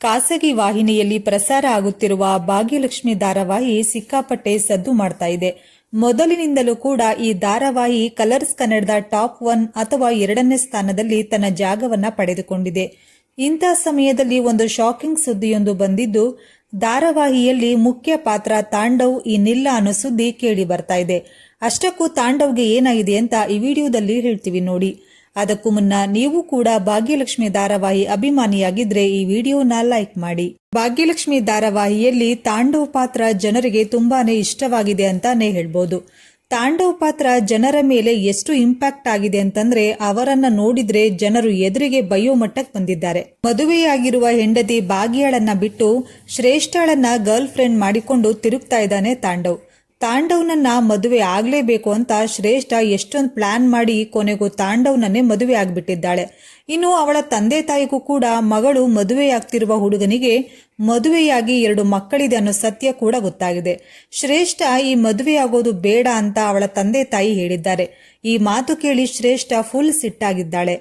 ಖಾಸಗಿ ವಾಹಿನಿಯಲ್ಲಿ ಪ್ರಸಾರ ಆಗುತ್ತಿರುವ ಭಾಗ್ಯಲಕ್ಷ್ಮಿ ಧಾರಾವಾಹಿ ಸಿಕ್ಕಾಪಟ್ಟೆ ಸದ್ದು ಮಾಡ್ತಾ ಇದೆ. ಮೊದಲಿನಿಂದಲೂ ಕೂಡ ಈ ಧಾರಾವಾಹಿ ಕಲರ್ಸ್ ಕನ್ನಡದ ಟಾಪ್ ಒನ್ ಅಥವಾ ಎರಡನೇ ಸ್ಥಾನದಲ್ಲಿ ತನ್ನ ಜಾಗವನ್ನ ಪಡೆದುಕೊಂಡಿದೆ. ಇಂಥ ಸಮಯದಲ್ಲಿ ಒಂದು ಶಾಕಿಂಗ್ ಸುದ್ದಿಯೊಂದು ಬಂದಿದ್ದು, ಧಾರಾವಾಹಿಯಲ್ಲಿ ಮುಖ್ಯ ಪಾತ್ರ ತಾಂಡವ್ ಇನ್ನಿಲ್ಲ ಅನ್ನೋ ಸುದ್ದಿ ಕೇಳಿ ಬರ್ತಾ ಇದೆ. ಅಷ್ಟಕ್ಕೂ ತಾಂಡವ್ಗೆ ಏನಾಗಿದೆ ಅಂತ ಈ ವಿಡಿಯೋದಲ್ಲಿ ಹೇಳ್ತೀವಿ ನೋಡಿ. ಅದಕ್ಕೂ ಮುನ್ನ ನೀವು ಕೂಡ ಭಾಗ್ಯಲಕ್ಷ್ಮಿ ಧಾರಾವಾಹಿ ಅಭಿಮಾನಿಯಾಗಿದ್ರೆ ಈ ವಿಡಿಯೋನ ಲೈಕ್ ಮಾಡಿ. ಭಾಗ್ಯಲಕ್ಷ್ಮಿ ಧಾರಾವಾಹಿಯಲ್ಲಿ ತಾಂಡವ್ ಪಾತ್ರ ಜನರಿಗೆ ತುಂಬಾನೇ ಇಷ್ಟವಾಗಿದೆ ಅಂತಾನೆ ಹೇಳ್ಬೋದು. ತಾಂಡವ ಪಾತ್ರ ಜನರ ಮೇಲೆ ಎಷ್ಟು ಇಂಪ್ಯಾಕ್ಟ್ ಆಗಿದೆ ಅಂತಂದ್ರೆ ಅವರನ್ನ ನೋಡಿದ್ರೆ ಜನರು ಎದುರಿಗೆ ಬಯೋ ಮಟ್ಟಕ್ಕೆ ಬಂದಿದ್ದಾರೆ. ಮದುವೆಯಾಗಿರುವ ಹೆಂಡತಿ ಭಾಗ್ಯಾಳನ್ನ ಬಿಟ್ಟು ಶ್ರೇಷ್ಠಳನ್ನ ಗರ್ಲ್ ಫ್ರೆಂಡ್ ಮಾಡಿಕೊಂಡು ತಿರುಗ್ತಾ ಇದ್ದಾನೆ ತಾಂಡವ್. ತಾಂಡವ್ನನ್ನ ಮದುವೆ ಆಗಲೇಬೇಕು ಅಂತ ಶ್ರೇಷ್ಠ ಎಷ್ಟೊಂದು ಪ್ಲಾನ್ ಮಾಡಿ ಕೊನೆಗೂ ತಾಂಡವ್ನನ್ನೇ ಮದುವೆ ಆಗ್ಬಿಟ್ಟಿದ್ದಾಳೆ. ಇನ್ನು ಅವಳ ತಂದೆ ತಾಯಿಗೂ ಕೂಡ ಮಗಳು ಮದುವೆಯಾಗ್ತಿರುವ ಹುಡುಗನಿಗೆ ಮದುವೆಯಾಗಿ ಎರಡು ಮಕ್ಕಳಿದೆ ಅನ್ನೋ ಸತ್ಯ ಕೂಡ ಗೊತ್ತಾಗಿದೆ. ಶ್ರೇಷ್ಠ ಈ ಮದುವೆಯಾಗೋದು ಬೇಡ ಅಂತ ಅವಳ ತಂದೆ ತಾಯಿ ಹೇಳಿದ್ದಾರೆ. ಈ ಮಾತು ಕೇಳಿ ಶ್ರೇಷ್ಠ ಫುಲ್ ಸಿಟ್ಟಾಗಿದ್ದಾಳೆ.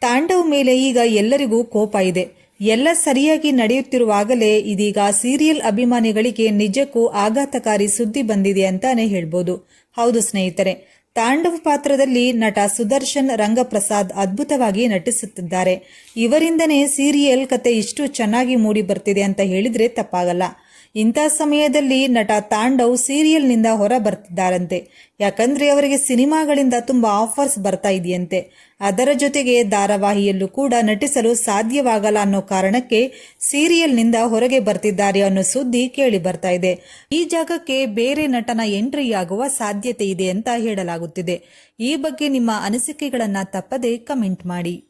ತಾಂಡವ್ ಮೇಲೆ ಈಗ ಎಲ್ಲರಿಗೂ ಕೋಪ ಇದೆ. ಎಲ್ಲ ಸರಿಯಾಗಿ ನಡೆಯುತ್ತಿರುವಾಗಲೇ ಇದೀಗ ಸೀರಿಯಲ್ ಅಭಿಮಾನಿಗಳಿಗೆ ನಿಜಕ್ಕೂ ಆಘಾತಕಾರಿ ಸುದ್ದಿ ಬಂದಿದೆ ಅಂತಾನೆ ಹೇಳ್ಬೋದು. ಹೌದು ಸ್ನೇಹಿತರೆ, ತಾಂಡವ ಪಾತ್ರದಲ್ಲಿ ನಟ ಸುದರ್ಶನ್ ರಂಗಪ್ರಸಾದ್ ಅದ್ಭುತವಾಗಿ ನಟಿಸುತ್ತಿದ್ದಾರೆ. ಇವರಿಂದನೇ ಸೀರಿಯಲ್ ಕತೆ ಇಷ್ಟು ಚೆನ್ನಾಗಿ ಮೂಡಿ ಬರ್ತಿದೆ ಅಂತ ಹೇಳಿದ್ರೆ ತಪ್ಪಾಗಲ್ಲ. ಇಂಥ ಸಮಯದಲ್ಲಿ ನಟ ತಾಂಡವ್ ಸೀರಿಯಲ್ನಿಂದ ಹೊರ ಬರ್ತಿದ್ದಾರಂತೆ ಯಾಕಂದ್ರೆ ಅವರಿಗೆ ಸಿನಿಮಾಗಳಿಂದ ತುಂಬಾ ಆಫರ್ಸ್ ಬರ್ತಾ ಇದೆಯಂತೆ. ಅದರ ಜೊತೆಗೆ ಧಾರಾವಾಹಿಯಲ್ಲೂ ಕೂಡ ನಟಿಸಲು ಸಾಧ್ಯವಾಗಲ್ಲ ಅನ್ನೋ ಕಾರಣಕ್ಕೆ ಸೀರಿಯಲ್ನಿಂದ ಹೊರಗೆ ಬರ್ತಿದ್ದಾರೆ ಅನ್ನೋ ಸುದ್ದಿ ಕೇಳಿ ಬರ್ತಾ ಇದೆ. ಈ ಜಾಗಕ್ಕೆ ಬೇರೆ ನಟನ ಎಂಟ್ರಿ ಆಗುವ ಸಾಧ್ಯತೆ ಇದೆ ಅಂತ ಹೇಳಲಾಗುತ್ತಿದೆ. ಈ ಬಗ್ಗೆ ನಿಮ್ಮ ಅನಿಸಿಕೆಗಳನ್ನು ತಪ್ಪದೆ ಕಮೆಂಟ್ ಮಾಡಿ.